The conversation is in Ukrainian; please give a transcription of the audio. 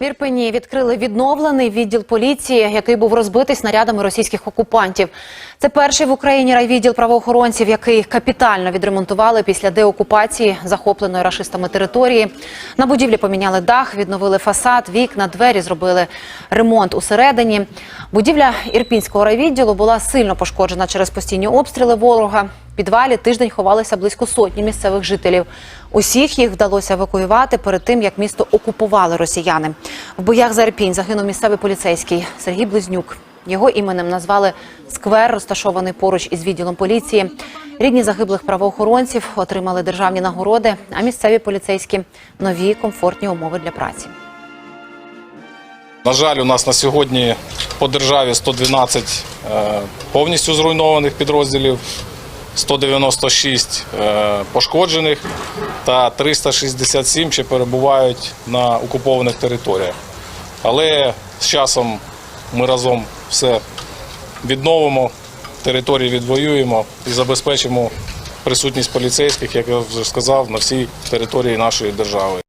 В Ірпені відкрили відновлений відділ поліції, який був розбитий снарядами російських окупантів. Це перший в Україні райвідділ правоохоронців, який капітально відремонтували після деокупації захопленої рашистами території. На будівлі поміняли дах, відновили фасад, вікна, двері, зробили ремонт усередині. Будівля ірпінського райвідділу була сильно пошкоджена через постійні обстріли ворога. Підвалі тиждень ховалися близько сотні місцевих жителів. Усіх їх вдалося евакуювати перед тим, як місто окупували росіяни. В боях за Ірпінь загинув місцевий поліцейський Сергій Близнюк. Його іменем назвали сквер, розташований поруч із відділом поліції. Рідні загиблих правоохоронців отримали державні нагороди, а місцеві поліцейські нові комфортні умови для праці. На жаль, у нас на сьогодні по державі 112 е, повністю зруйнованих підрозділів, 196 е, пошкоджених та 367 ще перебувають на окупованих територіях. Але з часом ми разом все відновимо, території відвоюємо і забезпечимо присутність поліцейських, як я вже сказав, на всій території нашої держави.